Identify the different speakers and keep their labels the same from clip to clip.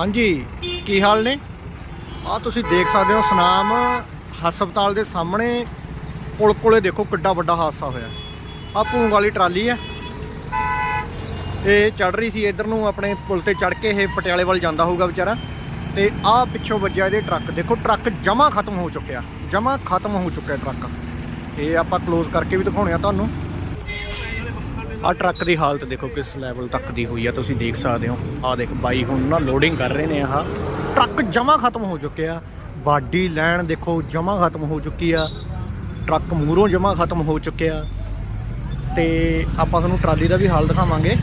Speaker 1: ਹਾਂਜੀ, ਕੀ ਹਾਲ ਨੇ? ਆ ਤੁਸੀਂ ਦੇਖ ਸਕਦੇ ਹੋ ਸੁਨਾਮ ਹਸਪਤਾਲ ਦੇ ਸਾਹਮਣੇ। ਪੁਲ ਕੋਲੇ ਦੇਖੋ ਕਿੱਡਾ ਵੱਡਾ ਹਾਦਸਾ ਹੋਇਆ। ਆ ਭੂੰਗ ਵਾਲੀ ਟਰਾਲੀ ਹੈ। ਇਹ ਚੜ ਰਹੀ ਸੀ ਇਧਰ ਨੂੰ, ਆਪਣੇ ਪੁਲ ਤੇ ਚੜ ਕੇ ਇਹ ਪਟਿਆਲੇ ਵੱਲ ਜਾਂਦਾ ਹੋਊਗਾ ਵਿਚਾਰਾ। ਤੇ ਆ ਪਿੱਛੋਂ ਵੱਜਿਆ ਇਹਦੇ ਟਰੱਕ। ਦੇਖੋ ਟਰੱਕ ਜਮਾ ਖਤਮ ਹੋ ਚੁੱਕਿਆ। ਜਮਾ ਖਤਮ ਹੋ ਚੁੱਕਿਆ ਟਰੱਕ। ਇਹ ਆਪਾਂ ਕਲੋਜ਼ ਕਰਕੇ ਵੀ ਦਿਖਾਉਣੇ ਆ ਤੁਹਾਨੂੰ। ਆ ਟਰੱਕ ਦੀ ਹਾਲਤ ਦੇਖੋ ਕਿਸ ਲੈਵਲ ਤੱਕ ਦੀ ਹੋਈ ਆ, ਤੁਸੀਂ ਦੇਖ ਸਕਦੇ ਹੋ। ਆ ਦੇਖ ਬਾਈ ਹੁਣ ਨਾ ਲੋਡਿੰਗ ਕਰ ਰਹੇ ਨੇ ਆਹ। ਟਰੱਕ ਜਮਾ ਖਤਮ ਹੋ ਚੁੱਕਿਆ ਬਾਡੀ ਲੈਣ ਦੇਖੋ ਜਮਾ ਖਤਮ ਹੋ ਚੁੱਕੀ ਆ। ਟਰੱਕ ਮੂਹਰੋਂ ਜਮਾ ਖਤਮ ਹੋ ਚੁੱਕਿਆ ਤੇ ਆਪਾਂ ਤੁਹਾਨੂੰ ਟਰਾਲੀ ਦਾ ਵੀ ਹਾਲ ਦਿਖਾਵਾਂਗੇ।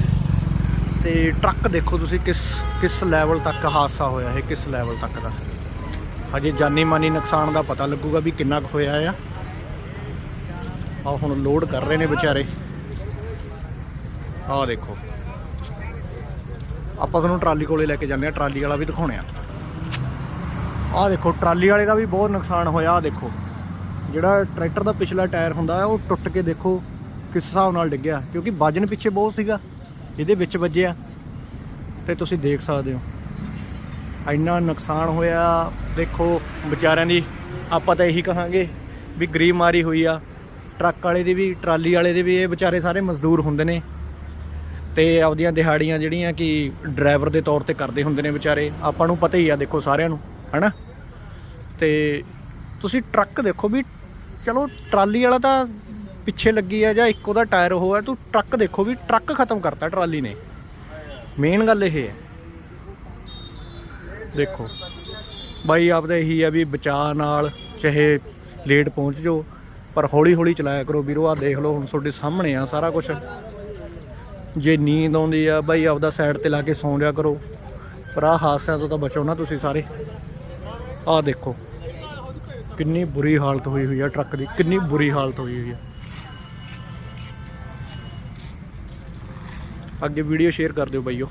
Speaker 1: ਤੇ ਟਰੱਕ ਦੇਖੋ ਤੁਸੀਂ ਕਿਸ ਕਿਸ ਲੈਵਲ ਤੱਕ ਹਾਦਸਾ ਹੋਇਆ ਹੈ ਕਿਸ ਲੈਵਲ ਤੱਕ ਦਾ। ਹਜੇ ਜਾਨੀ ਮਾਨੀ ਨੁਕਸਾਨ ਦਾ ਪਤਾ ਲੱਗੂਗਾ ਵੀ ਕਿੰਨਾ ਕੁ ਹੋਇਆ ਆ। ਆ ਹੁਣ ਲੋਡ ਕਰ ਰਹੇ ਨੇ ਵਿਚਾਰੇ। ਆਹ ਦੇਖੋ। ਆਪਾਂ ਤੁਹਾਨੂੰ ਟਰਾਲੀ ਕੋਲੇ ਲੈ ਕੇ ਜਾਂਦੇ ਆ ਟਰਾਲੀ ਵਾਲਾ ਵੀ ਦਿਖਾਉਣੇ ਆ। ਆਹ ਦੇਖੋ, ਟਰਾਲੀ ਵਾਲੇ ਦਾ ਵੀ ਬਹੁਤ ਨੁਕਸਾਨ ਹੋਇਆ, ਆਹ ਦੇਖੋ। ਜਿਹੜਾ ਟਰੈਕਟਰ ਦਾ ਪਿਛਲਾ ਟਾਇਰ ਹੁੰਦਾ, ਉਹ ਟੁੱਟ ਕੇ ਦੇਖੋ ਕਿਸ ਹਿਸਾਬ ਨਾਲ ਡਿੱਗਿਆ, ਕਿਉਂਕਿ ਵਜਨ ਪਿੱਛੇ ਬਹੁਤ ਸੀਗਾ, ਇਹਦੇ ਵਿੱਚ ਵੱਜਿਆ। ਤੇ ਤੁਸੀਂ ਦੇਖ ਸਕਦੇ ਹੋ। ਇੰਨਾ ਨੁਕਸਾਨ ਹੋਇਆ, ਦੇਖੋ ਵਿਚਾਰਿਆਂ ਦੀ, ਆਪਾਂ ਤਾਂ ਇਹੀ ਕਹਾਂਗੇ ਵੀ ਗਰੀਬ ਮਾਰੀ ਹੋਈ ਆ। ਟਰੱਕ ਵਾਲੇ ਦੀ ਵੀ, ਟਰਾਲੀ ਵਾਲੇ ਦੇ ਵੀ ਇਹ ਵਿਚਾਰੇ ਸਾਰੇ ਮਜ਼ਦੂਰ ਹੁੰਦੇ ਨੇ। ਤੇ ਆਪਦੀਆਂ ਦਿਹਾੜੀਆਂ ਜਿਹੜੀਆਂ ਕਿ ਡਰਾਈਵਰ ਦੇ ਤੌਰ ਤੇ ਕਰਦੇ ਹੁੰਦੇ ਨੇ ਵਿਚਾਰੇ, ਆਪਾਂ ਨੂੰ ਪਤਾ ਹੀ ਆ ਦੇਖੋ ਸਾਰਿਆਂ ਨੂੰ, ਹੈਨਾ? ਤੇ ਤੁਸੀਂ ਟਰੱਕ ਦੇਖੋ ਵੀ, ਚਲੋ ਟਰਾਲੀ ਵਾਲਾ ਤਾਂ ਪਿੱਛੇ ਲੱਗੀ ਆ ਜਾਂ ਇੱਕ ਉਹਦਾ ਟਾਇਰ ਉਹ ਹੈ ਤੂੰ ਟਰੱਕ ਦੇਖੋ ਵੀ ਟਰੱਕ ਖਤਮ ਕਰਤਾ ਟਰਾਲੀ ਨੇ। ਮੇਨ ਗੱਲ ਇਹ ਹੈ। ਦੇਖੋ, ਬਾਈ ਆਪਦਾ ਇਹੀ ਆ ਵੀ ਬਚਾਅ ਨਾਲ ਚਾਹੇ ਲੇਟ ਪਹੁੰਚ ਜਾਓ, ਪਰ ਹੌਲੀ ਹੌਲੀ ਚਲਾਇਆ ਕਰੋ ਵੀਰੋ ਆ ਦੇਖ ਲਓ ਹੁਣ ਤੁਹਾਡੇ ਸਾਹਮਣੇ ਆ ਸਾਰਾ ਕੁਝ ਜੇ ਨੀਂਦ ਆਉਂਦੀ ਆ, ਬਾਈ ਆਪਦਾ ਸਾਈਡ ਤੇ ਲਾ ਕੇ ਸੌਂ ਜਾ ਕਰੋ। ਪਰ ਆ ਹਾਦਸਿਆਂ ਤੋਂ ਤਾਂ ਬਚੋ ਨਾ ਤੁਸੀਂ ਸਾਰੇ। ਆਹ ਦੇਖੋ, ਕਿੰਨੀ ਬੁਰੀ ਹਾਲਤ ਹੋਈ ਹੋਈ ਆ ਟਰੱਕ ਦੀ, ਕਿੰਨੀ ਬੁਰੀ ਹਾਲਤ ਹੋਈ ਹੋਈ ਆ। ਅੱਗੇ ਵੀਡੀਓ ਸ਼ੇਅਰ ਕਰ ਦਿਓ ਬਾਈਓ